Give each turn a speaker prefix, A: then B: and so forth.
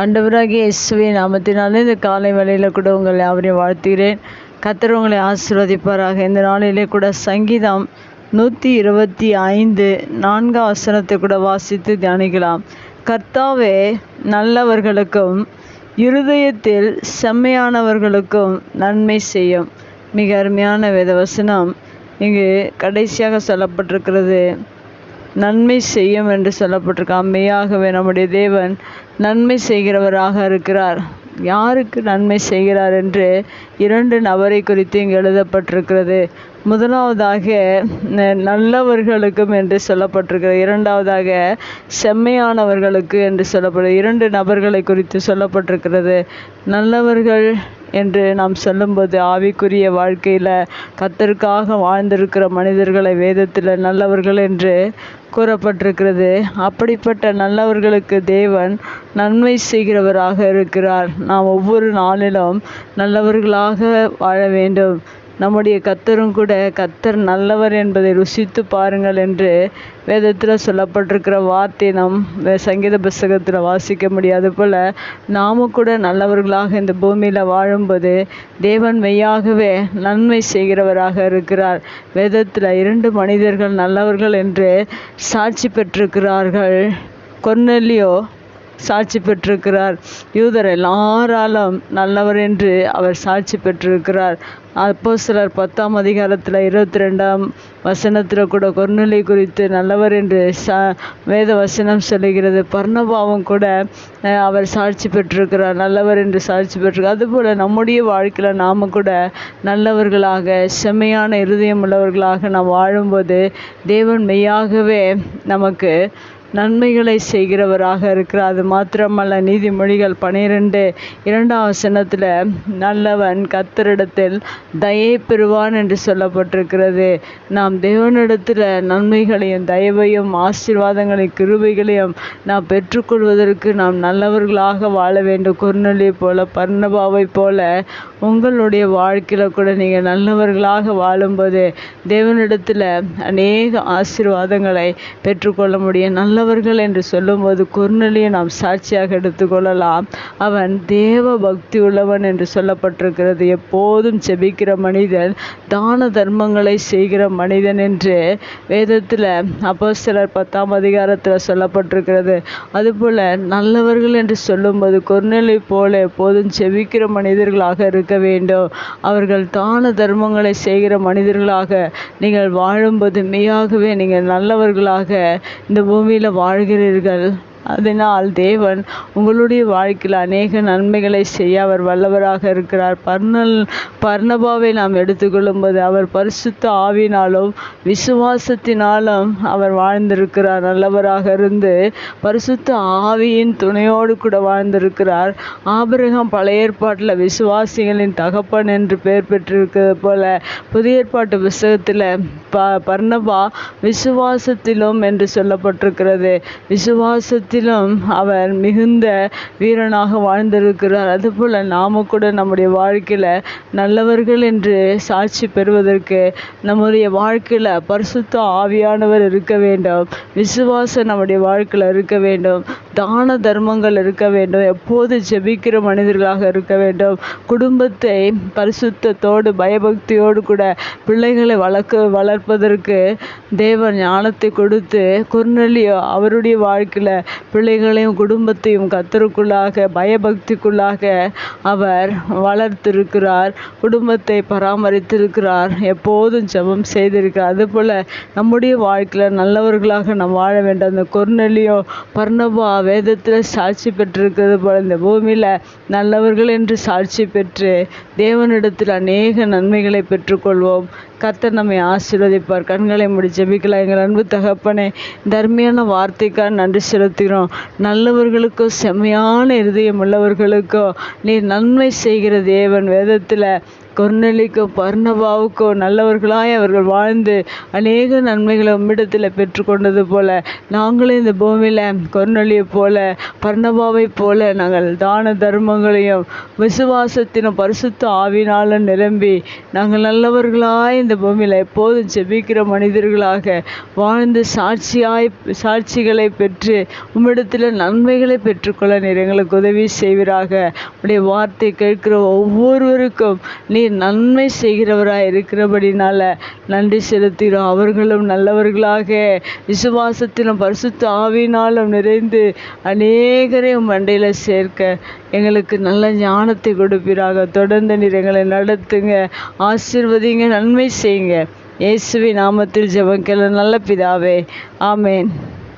A: ஆண்டவராகிய இயேசுவின் நாமத்தினாலே இந்த காலை வேளையில் கூட உங்களை யாவரையும் வாழ்த்துகிறேன். கத்தர் உங்களை ஆசீர்வதிப்பாராக. இந்த நாளிலே கூட சங்கீதம் நூற்றி இருபத்தி ஐந்து நான்காம் வசனத்தை கூட வாசித்து தியானிக்கலாம். கர்த்தாவே நல்லவர்களுக்கும் இருதயத்தில் செம்மையானவர்களுக்கும் நன்மை செய்யும். மிக அருமையான வேதவசனம் இங்கு கடைசியாக சொல்லப்பட்டிருக்கிறது. நன்மை செய்யும் என்று சொல்லப்பட்டிருக்கு. அம்மையாகவே நம்முடைய தேவன் நன்மை செய்கிறவராக இருக்கிறார். யாருக்கு நன்மை செய்கிறார் என்று இரண்டு நபரை குறித்து இங்கு எழுதப்பட்டிருக்கிறது. முதலாவதாக நல்லவர்களுக்கும் என்று சொல்லப்பட்டிருக்கிறது. இரண்டாவதாக செம்மையானவர்களுக்கு என்று சொல்லப்படுது இரண்டு நபர்களை குறித்து சொல்லப்பட்டிருக்கிறது. நல்லவர்கள் என்று நாம் சொல்லும்போது ஆவிக்குரிய வாழ்க்கையில் கத்தருக்காக வாழ்ந்திருக்கிற மனிதர்களை வேதத்தில் நல்லவர்கள் என்று கூறப்பட்டிருக்கிறது. அப்படிப்பட்ட நல்லவர்களுக்கு தேவன் நன்மை செய்கிறவராக இருக்கிறார். நாம் ஒவ்வொரு நாளிலும் நல்லவர்களாக வாழ வேண்டும். நம்முடைய கத்தரும் கூட கத்தர் நல்லவர் என்பதை ருசித்து பாருங்கள் என்று வேதத்தில் சொல்லப்பட்டிருக்கிற வார்த்தை நாம் வே- சங்கீத புஸ்தகத்தில் வாசிக்க முடியாது போல் நாமும் கூட நல்லவர்களாக இந்த பூமியில் வாழும்போது தேவன் மெய்யாகவே நன்மை செய்கிறவராக இருக்கிறார். வேதத்தில் இரண்டு மனிதர்கள் நல்லவர்கள் என்று சாட்சி பெற்றிருக்கிறார்கள். கொன்னல்லியோ சாட்சி பெற்றிருக்கிறார். யூதர் எல்லாராலும் நல்லவர் என்று அவர் சாட்சி பெற்றிருக்கிறார். அப்போ சிலர் பத்தாம் அதிகாரத்தில் இருபத்தி ரெண்டாம் வசனத்தில் கூட கொர்நிலை குறித்து நல்லவர் என்று சா வேத வசனம் சொல்லுகிறது. பர்ணபாவும் கூட அவர் சாட்சி பெற்றிருக்கிறார். நல்லவர் என்று சாட்சி பெற்றிருக்கார் அதுபோல் நம்முடைய வாழ்க்கையில் நாம் கூட நல்லவர்களாக செம்மையான இருதயம் உள்ளவர்களாக நாம் வாழும்போது தேவன் மெய்யாகவே நமக்கு நன்மைகளை செய்கிறவராக இருக்கிறார். அது மாத்திரமல்ல நீதிமொழிகள் பனிரெண்டு இரண்டாம் வசனத்தில் நல்லவன் கத்தரிடத்தில் தயை பெறுவான் என்று சொல்லப்பட்டிருக்கிறது. நாம் தேவனிடத்தில் நன்மைகளையும் தயவையும் ஆசீர்வாதங்களையும் கிருபைகளையும் நாம் பெற்றுக்கொள்வதற்கு நாம் நல்லவர்களாக வாழ வேண்டும். குர்நலி போல பர்ணபாவை போல உங்களுடைய வாழ்க்கையில் கூட நீங்கள் நல்லவர்களாக வாழும்போது தேவனிடத்தில் அநேக ஆசீர்வாதங்களை பெற்றுக்கொள்ள முடியும். நல்லவர்கள் என்று சொல்லும்போது குர்நலியை நாம் சாட்சியாக எடுத்துக்கொள்ளலாம் அவன் தேவ பக்தி உள்ளவன் என்று சொல்லப்பட்டிருக்கிறது. எப்போதும் செபிக்கிற மனிதன் தான தர்மங்களை செய்கிற மனிதன் என்று வேதத்தில் அப்போ சிலர் பத்தாம் அதிகாரத்தில் சொல்லப்பட்டிருக்கிறது. அதுபோல் நல்லவர்கள் என்று சொல்லும்போது கொர்நெலை போல எப்போதும் செபிக்கிற மனிதர்களாக இருக்க வேண்டும். அவர்கள் தான தர்மங்களை செய்கிற மனிதர்களாக நீங்கள் வாழும்போது மெய்யாகவே நீங்கள் நல்லவர்களாக இந்த பூமியில் வாழ்கிறீர்கள். அதனால் தேவன் உங்களுடைய வாழ்க்கையில் அநேக நன்மைகளை செய்ய அவர் வல்லவராக இருக்கிறார். பர்ணல் பர்ணபாவை நாம் எடுத்துக்கொள்ளும்போது அவர் பரிசுத்த ஆவினாலும் விசுவாசத்தினாலும் அவர் வாழ்ந்திருக்கிறார். நல்லவராக இருந்து பரிசுத்த ஆவியின் துணையோடு கூட வாழ்ந்திருக்கிறார். ஆபிரகம் பழைய ஏற்பாட்டில் விசுவாசிகளின் தகப்பன் என்று பெயர் பெற்றிருக்கிறது போல புதிய ஏற்பாட்டு புஸ்தகத்தில் ப பர்ணபா விசுவாசத்திலும் என்று சொல்லப்பட்டிருக்கிறது. விசுவாசத்திலும் அவர் மிகுந்த வீரனாக வாழ்ந்திருக்கிறார். அதுபோல் நாம கூட நம்முடைய வாழ்க்கையில் நல்லவர்கள் என்று சாட்சி பெறுவதற்கு நம்முடைய வாழ்க்கையில் பரிசுத்த ஆவியானவர் இருக்க வேண்டும். விசுவாசம் நம்முடைய வாழ்க்கையில் இருக்க வேண்டும். தான தர்மங்கள் இருக்க வேண்டும். எப்போது ஜெபிக்கிற மனிதர்களாக இருக்க வேண்டும். குடும்பத்தை பரிசுத்தத்தோடு பயபக்தியோடு கூட பிள்ளைகளை வளர்க்க வளர்ப்பதற்கு தேவன் ஞானத்தை கொடுத்து குர்நலியோ அவருடைய வாழ்க்கையில் பிள்ளைகளையும் குடும்பத்தையும் கத்தருக்குள்ளாக பயபக்திக்குள்ளாக அவர் வளர்த்திருக்கிறார் குடும்பத்தை பராமரித்திருக்கிறார் எப்போதும் ஜபம் செய்திருக்கிறார். அதுபோல் நம்முடைய வாழ்க்கையில் நல்லவர்களாக நாம் வாழ வேண்டும். அந்த கொர்நலியோ பர்ணபா வேதத்தில் சாட்சி பெற்றிருக்கிறது போல் இந்த பூமியில் நல்லவர்கள் என்று சாட்சி பெற்று தேவனிடத்தில் அநேக நன்மைகளை பெற்றுக்கொள்வோம். கர்த்தர் நம்மை ஆசீர்வதிப்பார். கண்களை முடி ஜெபிக்கலாம். எங்கள் அன்பு தகப்பனே தர்மியான வார்த்தைக்காக நன்றி செலுத்துகிறோம். நல்லவர்களுக்கோ செம்மையான இருதயம் உள்ளவர்களுக்கோ நீ நன்மை செய்கிற தேவன் வேதத்தில் கொர்நெலிக்கும் பர்ணபாவுக்கும் நல்லவர்களாய் அவர்கள் வாழ்ந்து அநேக நன்மைகளை உம்மிடத்தில் பெற்றுக்கொண்டது போல நாங்களும் இந்த பூமியில் கொர்நெலியை போல பர்ணபாவை போல நாங்கள் தான தர்மங்களையும் விசுவாசத்தினும் பரிசுத்த ஆவினாலும் நிரம்பி நாங்கள் நல்லவர்களாய் இந்த பூமியில் எப்போதும் ஜெபிக்கிற மனிதர்களாக வாழ்ந்து சாட்சியாய் சாட்சிகளை பெற்று உம்மிடத்தில் நன்மைகளை பெற்றுக்கொள்ள நீர் எங்களுக்கு உதவி செய்வீராக. உடைய வார்த்தை கேட்கிற ஒவ்வொருவருக்கும் நீ நன்மை செய்கிறவராய் இருக்கிறபடினால நன்றி செலுத்துகிறோம். அவர்களும் நல்லவர்களாக விசுவாசத்திலும் பரிசுத்த ஆவினாலும் நிறைந்து அநேகரை மண்டையில் சேர்க்க எங்களுக்கு நல்ல ஞானத்தை கொடுப்பீராக. தொடர்ந்து நீர் எங்களை நடத்துங்க. ஆசீர்வதிங்க நன்மை செய்யுங்க. இயேசுவி நாமத்தில் ஜெபம் கேள நல்ல பிதாவே. ஆமேன்.